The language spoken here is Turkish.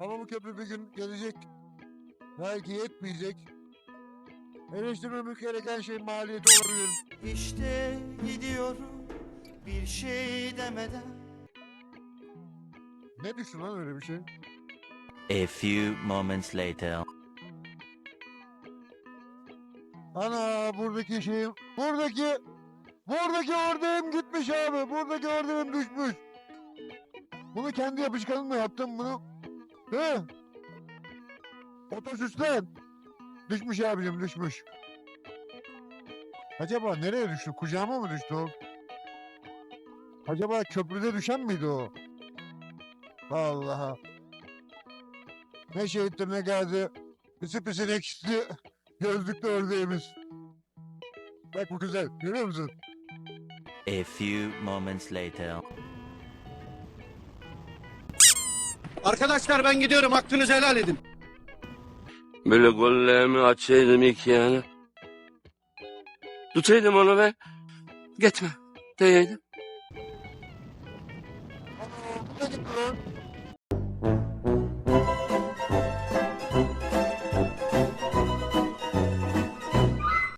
Ama bu köprü bir gün gelecek. Belki yetmeyecek. Eleştirmemiz gereken şey maliyeti olabilir. İşte gidiyorum bir şey demeden Ne düştü lan öyle bir şey? A few moments later. Ana buradaki şeyim, buradaki, buradaki ördeğim gitmiş abi. Buradaki ördeğim düşmüş. Bunu kendi yapışkanımla yaptım bunu. He? Otosüsten. Düşmüş abicim düşmüş. Acaba nereye düştü? Kucağıma mı düştü o? Acaba köprüde düşen miydi o? Allah'a. Ne şehittir ne geldi. Pisi pisi ekşi gözlüklü ördeğimiz. Bak bu güzel. Görüyor musun? A few moments later. Arkadaşlar ben gidiyorum hakkınızı helal edin. Böyle gollerimi açaydım iki yana. Tutaydım onu ve gitme diyeydim.